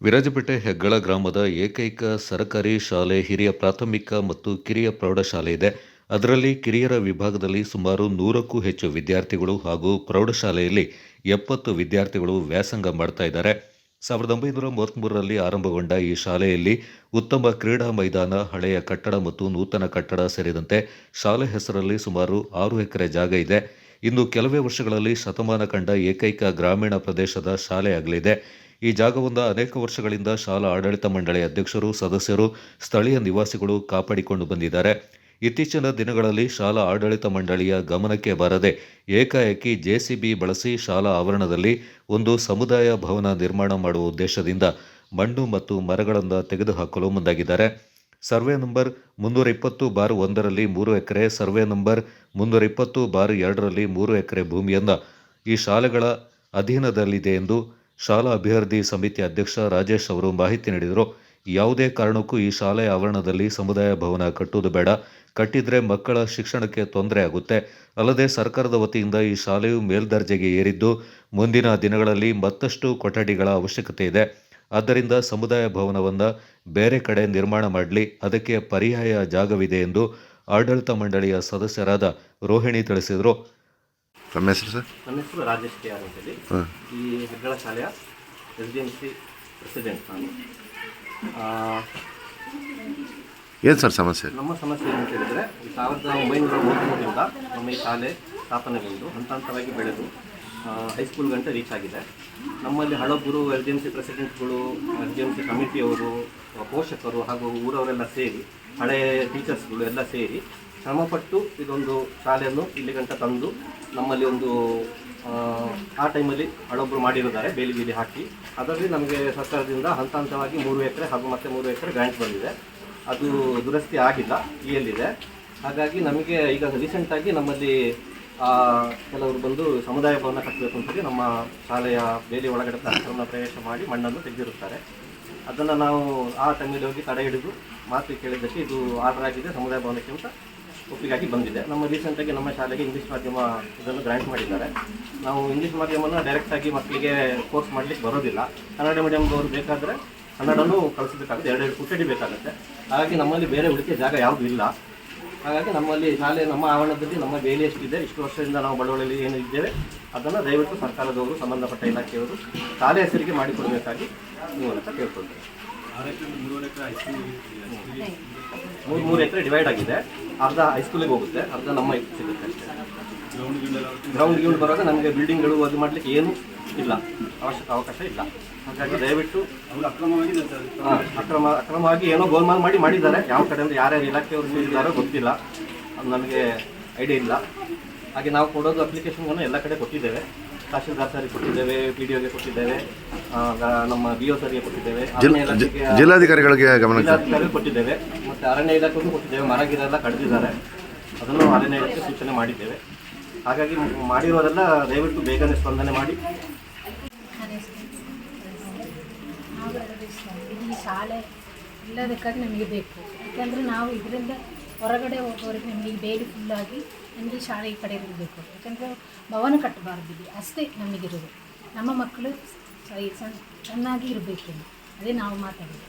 ವಿರಾಜಪೇಟೆ ಹೆಗ್ಗಳ ಗ್ರಾಮದ ಏಕೈಕ ಸರಕಾರಿ ಶಾಲೆ ಹಿರಿಯ ಪ್ರಾಥಮಿಕ ಮತ್ತು ಕಿರಿಯ ಪ್ರೌಢಶಾಲೆ ಇದೆ. ಅದರಲ್ಲಿ ಕಿರಿಯರ ವಿಭಾಗದಲ್ಲಿ ಸುಮಾರು ನೂರಕ್ಕೂ ಹೆಚ್ಚು ವಿದ್ಯಾರ್ಥಿಗಳು ಹಾಗೂ ಪ್ರೌಢಶಾಲೆಯಲ್ಲಿ ಎಪ್ಪತ್ತು ವಿದ್ಯಾರ್ಥಿಗಳು ವ್ಯಾಸಂಗ ಮಾಡ್ತಾ ಇದ್ದಾರೆ. ಸಾವಿರದ ಒಂಬೈನೂರ ಮೂವತ್ತ್ಮೂರರಲ್ಲಿ ಆರಂಭಗೊಂಡ ಈ ಶಾಲೆಯಲ್ಲಿ ಉತ್ತಮ ಕ್ರೀಡಾ ಮೈದಾನ, ಹಳೆಯ ಕಟ್ಟಡ ಮತ್ತು ನೂತನ ಕಟ್ಟಡ ಸೇರಿದಂತೆ ಶಾಲೆ ಹೆಸರಲ್ಲಿ ಸುಮಾರು ಆರು ಎಕರೆ ಜಾಗ ಇದೆ. ಇನ್ನು ಕೆಲವೇ ವರ್ಷಗಳಲ್ಲಿ ಶತಮಾನ ಕಂಡ ಏಕೈಕ ಗ್ರಾಮೀಣ ಪ್ರದೇಶದ ಶಾಲೆಯಾಗಲಿದೆ. ಈ ಜಾಗವನ್ನು ಅನೇಕ ವರ್ಷಗಳಿಂದ ಶಾಲಾ ಆಡಳಿತ ಮಂಡಳಿ ಅಧ್ಯಕ್ಷರು, ಸದಸ್ಯರು, ಸ್ಥಳೀಯ ನಿವಾಸಿಗಳು ಕಾಪಾಡಿಕೊಂಡು ಬಂದಿದ್ದಾರೆ. ಇತ್ತೀಚಿನ ದಿನಗಳಲ್ಲಿ ಶಾಲಾ ಆಡಳಿತ ಮಂಡಳಿಯ ಗಮನಕ್ಕೆ ಬಾರದೆ ಏಕಾಏಕಿ ಜೆಸಿಬಿ ಬಳಸಿ ಶಾಲಾ ಆವರಣದಲ್ಲಿ ಒಂದು ಸಮುದಾಯ ಭವನ ನಿರ್ಮಾಣ ಮಾಡುವ ಉದ್ದೇಶದಿಂದ ಮಣ್ಣು ಮತ್ತು ಮರಗಳನ್ನು ತೆಗೆದುಹಾಕಲು ಮುಂದಾಗಿದ್ದಾರೆ. ಸರ್ವೆ ನಂಬರ್ ಮುನ್ನೂರ ಇಪ್ಪತ್ತು ಬಾರ್ ಒಂದರಲ್ಲಿ ಮೂರು ಎಕರೆ, ಸರ್ವೆ ನಂಬರ್ ಮುನ್ನೂರ ಇಪ್ಪತ್ತು ಬಾರ್ ಎರಡರಲ್ಲಿ ಮೂರು ಎಕರೆ ಭೂಮಿಯನ್ನು ಈ ಶಾಲೆಗಳ ಅಧೀನದಲ್ಲಿದೆ ಎಂದು ಶಾಲಾ ಅಭಿವೃದ್ಧಿ ಸಮಿತಿ ಅಧ್ಯಕ್ಷ ರಾಜೇಶ್ ಅವರು ಮಾಹಿತಿ ನೀಡಿದರು. ಯಾವುದೇ ಕಾರಣಕ್ಕೂ ಈ ಶಾಲೆಯ ಆವರಣದಲ್ಲಿ ಸಮುದಾಯ ಭವನ ಕಟ್ಟುವುದು ಬೇಡ. ಕಟ್ಟಿದರೆ ಮಕ್ಕಳ ಶಿಕ್ಷಣಕ್ಕೆ ತೊಂದರೆ ಆಗುತ್ತೆ. ಅಲ್ಲದೆ ಸರ್ಕಾರದ ವತಿಯಿಂದ ಈ ಶಾಲೆಯು ಮೇಲ್ದರ್ಜೆಗೆ ಏರಿದ್ದು ಮುಂದಿನ ದಿನಗಳಲ್ಲಿ ಮತ್ತಷ್ಟು ಕೊಠಡಿಗಳ ಅವಶ್ಯಕತೆ ಇದೆ. ಆದ್ದರಿಂದ ಸಮುದಾಯ ಭವನವನ್ನು ಬೇರೆ ಕಡೆ ನಿರ್ಮಾಣ ಮಾಡಲಿ. ಅದಕ್ಕೆ ಪರ್ಯಾಯ ಜಾಗವಿದೆ ಎಂದು ಆಡಳಿತ ಮಂಡಳಿಯ ಸದಸ್ಯರಾದ ರೋಹಿಣಿ ತಿಳಿಸಿದರು. ತಮ್ಮ ಹೆಸರು ಸರ್? ನನ್ನ ಹೆಸರು ರಾಜೇಶ್ ಕೆ ಆರ್ ಅಂತೇಳಿ. ಹಾಂ. ಈ ಹೆಗ್ಗಳ ಶಾಲೆಯ ಎಸ್ ಡಿ ಸಿ ಪ್ರೆಸಿಡೆಂಟ್ ನಾನು. ಆ, ಏನು ಸರ್ ಸಮಸ್ಯೆ? ನಮ್ಮ ಸಮಸ್ಯೆ ಏನು ಅಂತ ಹೇಳಿದರೆ ಸಾವಿರದ ಒಂಬೈನೂರ ಮೂವತ್ತ್ಮೂರರಿಂದ ನಮ್ಮ ಈ ಶಾಲೆ ಸ್ಥಾಪನೆಗೊಂಡು ಹಂತ ಹಂತವಾಗಿ ಬೆಳೆದು ಆ, ಹೈಸ್ಕೂಲ್ ಗಂಟೆ ರೀಚ್ ಆಗಿದೆ. ನಮ್ಮಲ್ಲಿ ಹಳಬರು ಎಲ್ ಡಿ ಎಂ ಸಿ ಪ್ರೆಸಿಡೆಂಟ್ಗಳು ಎಲ್ ಡಿ ಎಂ ಸಿ ಕಮಿಟಿಯವರು ಪೋಷಕರು ಹಾಗೂ ಊರವರೆಲ್ಲ ಸೇರಿ ಹಳೆಯ ಟೀಚರ್ಸ್ಗಳು ಎಲ್ಲ ಸೇರಿ ಶ್ರಮಪಟ್ಟು ಇದೊಂದು ಶಾಲೆಯನ್ನು ಇಲ್ಲಿ ಗಂಟ ತಂದು ನಮ್ಮಲ್ಲಿ ಒಂದು ಆ, ಟೈಮಲ್ಲಿ ಹಳೊಬ್ಬರು ಮಾಡಿರುತ್ತಾರೆ ಬೇಲಿ ಬೀಲಿ ಹಾಕಿ. ಅದರಲ್ಲಿ ನಮಗೆ ಸರ್ಕಾರದಿಂದ ಹಂತ ಹಂತವಾಗಿ ಮೂರು ಎಕರೆ ಹಾಗೂ ಮತ್ತೆ ಮೂರು ಎಕರೆ ಗ್ರ್ಯಾಂಟ್ ಬಂದಿದೆ. ಅದು ದುರಸ್ತಿ ಆಗಿಲ್ಲ ಇಯಲ್ಲಿದೆ. ಹಾಗಾಗಿ ನಮಗೆ ಈಗ ರೀಸೆಂಟಾಗಿ ನಮ್ಮಲ್ಲಿ ಕೆಲವರು ಬಂದು ಸಮುದಾಯ ಭವನ ಕಟ್ಟಬೇಕು ಅಂತೇಳಿ ನಮ್ಮ ಶಾಲೆಯ ಬೇಲಿ ಒಳಗಡೆ ಕಾರ್ಯಕ್ರಮ ಪ್ರವೇಶ ಮಾಡಿ ಮಣ್ಣನ್ನು ತೆಗೆದಿರುತ್ತಾರೆ. ಅದನ್ನು ನಾವು ಆ ಟೈಮಲ್ಲಿ ಹೋಗಿ ತಡೆ ಹಿಡಿದು ಮಾತು ಕೇಳಿದ್ದಕ್ಕೆ ಇದು ಆರ್ಡರ್ ಆಗಿದೆ ಸಮುದಾಯ ಭವನಕ್ಕೆ ಅಂತ ಒಪ್ಪಿಗಾಗಿ ಬಂದಿದೆ. ನಮ್ಮ ರೀಸೆಂಟಾಗಿ ನಮ್ಮ ಶಾಲೆಗೆ ಇಂಗ್ಲೀಷ್ ಮಾಧ್ಯಮ ಇದನ್ನು ಗ್ರ್ಯಾಂಟ್ ಮಾಡಿದ್ದಾರೆ. ನಾವು ಇಂಗ್ಲೀಷ್ ಮಾಧ್ಯಮನ ಡೈರೆಕ್ಟಾಗಿ ಮಕ್ಕಳಿಗೆ ಕೋರ್ಸ್ ಮಾಡಲಿಕ್ಕೆ ಬರೋದಿಲ್ಲ. ಕನ್ನಡ ಮೀಡಿಯಮ್ದವ್ರು ಬೇಕಾದರೆ ಕನ್ನಡನೂ ಕಲಿಸಬೇಕಾಗುತ್ತೆ. ಎರಡೆರಡು ಪುಟ್ಟಡಿ ಬೇಕಾಗುತ್ತೆ. ಹಾಗಾಗಿ ನಮ್ಮಲ್ಲಿ ಬೇರೆ ಉಳಿಕೆ ಜಾಗ ಯಾವುದೂ ಇಲ್ಲ. ಹಾಗಾಗಿ ನಮ್ಮಲ್ಲಿ ಶಾಲೆ, ನಮ್ಮ ಆವರಣದಲ್ಲಿ ನಮ್ಮ ಬೇಲಿ ಎಷ್ಟಿದೆ, ಇಷ್ಟು ವರ್ಷದಿಂದ ನಾವು ಬಡವಳಲ್ಲಿ ಏನು ಇದ್ದೇವೆ, ಅದನ್ನು ದಯವಿಟ್ಟು ಸರ್ಕಾರದವರು, ಸಂಬಂಧಪಟ್ಟ ಇಲಾಖೆಯವರು ಶಾಲೆ ಹೆಸರಿಗೆ ಮಾಡಿಕೊಡಬೇಕಾಗಿ ನೀವು ಅಂತ ಕೇಳ್ಕೊಳ್ತೇವೆ ಮೂರು ಮೂರು ಎಕರೆ ಡಿವೈಡ್ ಆಗಿದೆ. ಅರ್ಧ ಹೈಸ್ಕೂಲಿಗೆ ಹೋಗುತ್ತೆ ಅರ್ಧ ನಮ್ಮ ಸಿಗುತ್ತೆ ಅಷ್ಟೇ. ಗ್ರೌಂಡ್ ಗ್ರೌಂಡ್ ಬರುವಾಗ ನಮಗೆ ಬಿಲ್ಡಿಂಗ್ಗಳು ಅದು ಮಾಡಲಿಕ್ಕೆ ಏನು ಇಲ್ಲ. ಅವಶ್ಯಕ ಅವಕಾಶ ಇಲ್ಲ. ಹಾಗಾಗಿ ದಯವಿಟ್ಟು ಅಕ್ರಮ ಅಕ್ರಮವಾಗಿ ಏನೋ ಗೋಲ್ಮಾಲ್ ಮಾಡಿ ಮಾಡಿದ್ದಾರೆ. ಯಾವ ಕಡೆಯಿಂದ ಯಾರ್ಯಾರು ಇಲಾಖೆಯವರು ನೀಡಿದ್ದಾರೋ ಗೊತ್ತಿಲ್ಲ. ಅದು ನಮಗೆ ಐಡಿಯಾ ಇಲ್ಲ. ಹಾಗೆ ನಾವು ಕೊಡೋದು ಅಪ್ಲಿಕೇಶನ್ಗಳನ್ನು ಎಲ್ಲ ಕಡೆ ಕೊಟ್ಟಿದ್ದೇವೆ. ತಹಶೀಲ್ದಾರ್ ಸರಿಗೆ ಕೊಟ್ಟಿದ್ದೇವೆ ಪಿ ಡಿ ಒಗೆ ಕೊಟ್ಟಿದ್ದೇವೆ. ನಮ್ಮ ಬಿ ಒ ಸರಿಗೆ ಕೊಟ್ಟಿದ್ದೇವೆ. ಅರಣ್ಯ ಇಲಾಖೆಗೆ ಜಿಲ್ಲಾಧಿಕಾರಿಗಳಿಗೆ ಗಮನ ಜಿಲ್ಲಾಧಿಕಾರಿ ಕೊಟ್ಟಿದ್ದೇವೆ. ಮತ್ತೆ ಅರಣ್ಯ ಇಲಾಖೆಗೂ ಕೊಟ್ಟಿದ್ದೇವೆ. ಮರ ಗಿಡ ಎಲ್ಲ ಕಡಿದಿದ್ದಾರೆ. ಅದನ್ನು ಅರಣ್ಯ ಇಲಾಖೆ ಸೂಚನೆ ಮಾಡಿದ್ದೇವೆ. ಹಾಗಾಗಿ ಮಾಡಿರೋದೆಲ್ಲ ದಯವಿಟ್ಟು ಬೇಗನೆ ಸ್ಪಂದನೆ ಮಾಡಿ. ಈ ಶಾಲೆ ಇಲ್ಲದಕ್ಕಾಗಿ ನಮಗೆ ಬೇಕು. ಯಾಕೆಂದರೆ ನಾವು ಇದರಿಂದ ಹೊರಗಡೆ ಹೋಗೋರಿಗೆ ನಮಗೆ ಈ ಬೇಲಿ ಫುಲ್ಲಾಗಿ ನಮಗೆ ಶಾಲೆ ಈ ಕಡೆ ಇರಬೇಕು. ಯಾಕಂದರೆ ಭವನ ಕಟ್ಟಬಾರ್ದು ಅಷ್ಟೇ ನಮಗಿರೋದು. ನಮ್ಮ ಮಕ್ಕಳು ಸ- ಸಣ್ಣ ಚೆನ್ನಾಗಿ ಇರಬೇಕು. ಅದೇ ನಾವು ಮಾತಾಡೋದು.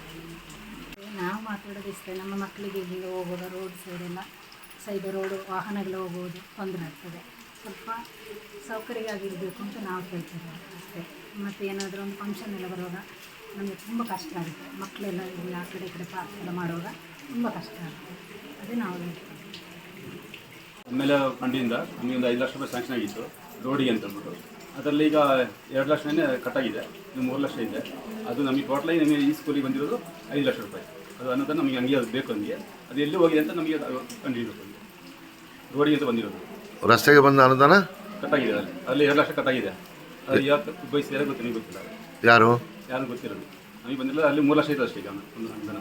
ನಾವು ಮಾತಾಡೋದು ಇಷ್ಟ. ನಮ್ಮ ಮಕ್ಕಳಿಗೆ ಇಲ್ಲಿ ಹೋಗೋದು? ರೋಡ್ ಸೈಡೆಲ್ಲ ಸೈಡ್ ರೋಡು ವಾಹನಗಳು ಹೋಗೋದು ತೊಂದರೆ ಆಗ್ತದೆ. ಸ್ವಲ್ಪ ಸೌಕರ್ಯವಾಗಿರಬೇಕು ಅಂತ ನಾವು ಕೇಳ್ತೀವಿ ಅಷ್ಟೇ. ಮತ್ತು ಏನಾದರೂ ಒಂದು ಫಂಕ್ಷನ್ ಎಲ್ಲ ಬರುವಾಗ ನಮಗೆ ತುಂಬ ಕಷ್ಟ ಆಗುತ್ತೆ. ಮಕ್ಕಳೆಲ್ಲ ಇಲ್ಲಿ ಆ ಕಡೆ ಕಡೆ ಪಾರ್ಕ್ ಎಲ್ಲ ಮಾಡುವಾಗ ತುಂಬ ಕಷ್ಟ ಆಗುತ್ತೆ. ಅದೇ ನಾವು ಆಮೇಲೆ ಫಂಡಿಂದ ನಮಗೆ ಒಂದು ಐದು ಲಕ್ಷ ರೂಪಾಯಿ ಸ್ಯಾಂಕ್ಷನ್ ಆಗಿತ್ತು. ರೋಡಿಗೆ ಅಂತ ಅಂದ್ಬಿಟ್ಟು. ಅದರಲ್ಲಿ ಈಗ ಎರಡು ಲಕ್ಷನೇ ಕಟ್ಟಾಗಿದೆ ಇದು ಮೂರು ಲಕ್ಷ ಇದೆ. ಅದು ನಮಗೆ ಟೋಟಲಾಗಿ ನಮಗೆ ಈ ಸ್ಕೂಲಿಗೆ ಬಂದಿರೋದು ಐದು ಲಕ್ಷ ರೂಪಾಯಿ. ಅದು ಅನ್ನೋದನ್ನು ನಮಗೆ ಹಂಗೆ ಅದು ಬೇಕು ಹಂಗೆ ಅದು ಎಲ್ಲಿ ಹೋಗಿದೆ ಅಂತ ನಮಗೆ ಅದು ಹಿಡಿದು ರೋಡಿಗೆ ಅಂತ ಬಂದಿರೋದು. ರಸ್ತೆಗೆ ಬಂದ ಅನುದಾನ? ಕಟ್ಟಾಗಿದೆ ಅಲ್ಲಿ. ಅಲ್ಲಿ ಎರಡು ಲಕ್ಷ ಕಟ್ಟಾಗಿದೆ. ಅದು ಯಾಕೆ ಬಯಸಿದ್ರೆ ಗೊತ್ತು ನಿಮಗೆ ಗೊತ್ತಿಲ್ಲ? ಯಾರು? ಯಾರು ಗೊತ್ತಿರೋದು? ನಮಗೆ ಬಂದಿಲ್ಲ ಅಲ್ಲಿ ಮೂರು ಲಕ್ಷ ಇದೆ ಅಷ್ಟೇ ಈಗ ಒಂದು ಅನುದಾನ.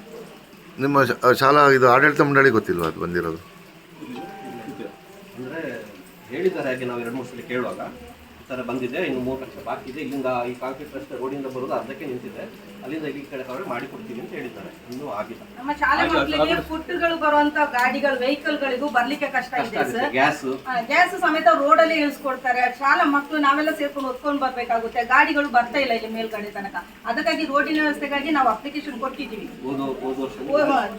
ನಿಮ್ಮ ಶಾ- ಶಾಲಾ ಇದು ಆಡಳಿತ ಮಂಡಳಿ ಗೊತ್ತಿಲ್ವಾ ಅದು ಬಂದಿರೋದು? ಅಂದರೆ ಹೇಳಿದ್ದಾರೆ ಹಾಗೆ ನಾವು ಎರಡು ಮೂರು ಸಲ ಕೇಳುವಾಗ. ಥರ ಬಂದಿದೆ, ಇನ್ನು ಮೂರು ಲಕ್ಷ ಬಾಕಿ ಇದೆ. ಇಲ್ಲಿಂದ ಈ ಕಾಂಕ್ರೀಟ್ ರಸ್ತೆ ರೋಡಿಂದ ಬರೋದು ಅರ್ಧಕ್ಕೆ ನಿಂತಿದೆ. ಅಲ್ಲಿಂದ ಇಲ್ಲಿ ಕಡೆ ಕವರ್ ಮಾಡಿ ಕೊಡ್ತೀವಿ ಅಂತ ಹೇಳಿದ್ದಾರೆ. ಇನ್ನೂ ಆಗಿಲ್ಲ. ನಮ್ಮ ಶಾಲೆ ಮಕ್ಕಳಿಗೆ ಫುಡ್ಗಳು ಬರುವಂತ ಗಾಡಿಗಳು ವೆಹಿಕಲ್ಗಳಿಗೂ ಬರ್ಲಿಕ್ಕೆ ಕಷ್ಟ ಇದೆ ಸರ್. ಗ್ಯಾಸ್ ಗ್ಯಾಸ್ ಸಮೇತ ರೋಡಲ್ಲಿ ಇಳಿಸ್ಕೊಡ್ತಾರೆ. ಶಾಲಾ ಮಕ್ಕಳು ನಾವೆಲ್ಲ ಸೇರ್ಕೊಂಡು ಹೊತ್ಕೊಂಡು ಬರ್ಬೇಕಾಗುತ್ತೆ. ಗಾಡಿಗಳು ಬರ್ತಾ ಇಲ್ಲ ಇಲ್ಲಿ ಮೇಲ್ಗಡೆ ತನಕ. ಅದಕ್ಕಾಗಿ ರೋಡಿನ ವ್ಯವಸ್ಥೆಗಾಗಿ ನಾವು ಅಪ್ಲಿಕೇಶನ್ ಕೊಟ್ಟಿದ್ದೀವಿ.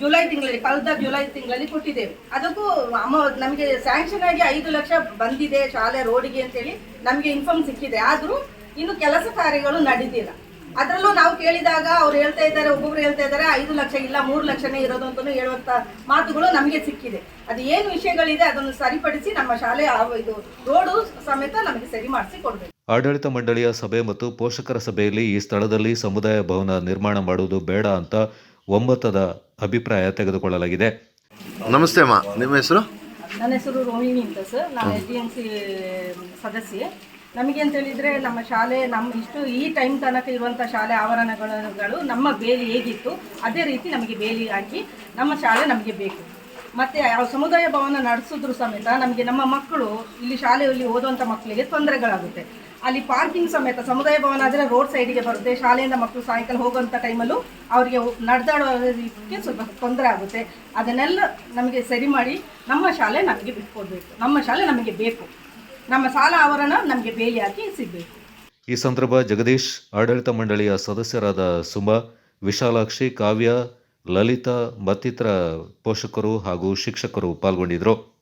ಜುಲೈ ತಿಂಗಳಲ್ಲಿ ಕಳೆದ ಜುಲೈ ತಿಂಗಳಲ್ಲಿ ಕೊಟ್ಟಿದ್ದೇವೆ. ಅದಕ್ಕೂ ಅಮೌಂಟ್ ನಮಗೆ ಸ್ಯಾಂಕ್ಷನ್ ಆಗಿ ಐದು ಲಕ್ಷ ಬಂದಿದೆ ಶಾಲೆ ರೋಡಿಗೆ ಅಂತೇಳಿ ನಮಗೆ ಇನ್ಫಾರ್ಮ್ ಸಿಕ್ಕಿದೆ. ಆದರೂ ಇನ್ನು ಕೆಲಸ ಕಾರ್ಯಗಳು ನಡೆದಿಲ್ಲ ಅದರಲ್ಲೂ ನಾವು ಕೇಳಿದಾಗ ಅವ್ರು ಹೇಳ್ತಾ ಇದ್ದಾರೆ ಒಬ್ಬೊಬ್ರು ಹೇಳ್ತಾ ಇದ್ದಾರೆ ಐದು ಲಕ್ಷ ಇಲ್ಲ ಮೂರು ಲಕ್ಷನೇ ಇರೋದು ಅಂತಲೂ ಹೇಳುವಂಥ ಮಾತುಗಳು ನಮಗೆ ಸಿಕ್ಕಿದೆ. ಅದು ಏನು ವಿಷಯಗಳಿದೆ ಅದನ್ನು ಸರಿಪಡಿಸಿ ನಮ್ಮ ಶಾಲೆ ಆ- ಇದು ರೋಡು ಸಮೇತ ನಮಗೆ ಸರಿ ಮಾಡಿಸಿ ಕೊಡಬೇಕು. ಆಡಳಿತ ಮಂಡಳಿಯ ಸಭೆ ಮತ್ತು ಪೋಷಕರ ಸಭೆಯಲ್ಲಿ ಈ ಸ್ಥಳದಲ್ಲಿ ಸಮುದಾಯ ಭವನ ನಿರ್ಮಾಣ ಮಾಡುವುದು ಬೇಡ ಅಂತ ಒಮ್ಮತದ ಅಭಿಪ್ರಾಯ ತೆಗೆದುಕೊಳ್ಳಲಾಗಿದೆ. ನಮಸ್ತೆ ಅಮ್ಮ ನಿಮ್ಮ ಹೆಸರು? ನನ್ನ ಹೆಸರು ರೋಹಿಣಿ ಅಂತ ಸರ್. ನಾನು ಎಸ್ ಡಿ ಎಂ ಸಿ ಸದಸ್ಯೆ. ನಮಗೆ ಅಂತ ಹೇಳಿದರೆ ನಮ್ಮ ಶಾಲೆ ನಮ್ಮ ಇಷ್ಟು ಈ ಟೈಮ್ ತನಕ ಇರುವಂಥ ಶಾಲೆ ಆವರಣಗಳು ನಮ್ಮ ಬೇಲಿ ಹೇಗಿತ್ತು, ಅದೇ ರೀತಿ ನಮಗೆ ಬೇಲಿ ಹಾಕಿ ನಮ್ಮ ಶಾಲೆ ನಮಗೆ ಬೇಕು. ಮತ್ತು ಯಾವ ಸಮುದಾಯ ಭವನ ನಡೆಸಿದ್ರು ಸಮೇತ ನಮಗೆ ನಮ್ಮ ಮಕ್ಕಳು ಇಲ್ಲಿ ಶಾಲೆಯಲ್ಲಿ ಓದುವಂಥ ಮಕ್ಕಳಿಗೆ ತೊಂದರೆಗಳಾಗುತ್ತೆ. ಅಲ್ಲಿ ಪಾರ್ಕಿಂಗ್ ಸಮೇತ ಸಮುದಾಯ ಭವನ ಆದರೆ ರೋಡ್ ಸೈಡಿಗೆ ಬರುತ್ತೆ, ಶಾಲೆಯಿಂದ ಮಕ್ಕಳು ಸಾಯಂಕಾಲ ಹೋಗುವಂಥ ಟೈಮಲ್ಲೂ ಅವರಿಗೆ ನಡೆದಾಡೋದಕ್ಕೆ ಸ್ವಲ್ಪ ತೊಂದರೆ ಆಗುತ್ತೆ. ಅದನ್ನೆಲ್ಲ ನಮಗೆ ಸರಿ ಮಾಡಿ ನಮ್ಮ ಶಾಲೆ ನಮಗೆ ಬಿಟ್ಕೊಡ್ಬೇಕು. ನಮ್ಮ ಶಾಲೆ ನಮಗೆ ಬೇಕು. ನಮ್ಮ ಸಾಲ ಆವರಣ ನಮಗೆ ಬೇಲಿ ಸಿಗಬೇಕು. ಈ ಸಂದರ್ಭ ಜಗದೀಶ್ ಆಡಳಿತ ಮಂಡಳಿಯ ಸದಸ್ಯರಾದ ಸುಮಾ, ವಿಶಾಲಾಕ್ಷಿ, ಕಾವ್ಯ, ಲಲಿತಾ, ಮತ್ತಿತರ ಪೋಷಕರು ಹಾಗೂ ಶಿಕ್ಷಕರು ಪಾಲ್ಗೊಂಡಿದ್ದರು.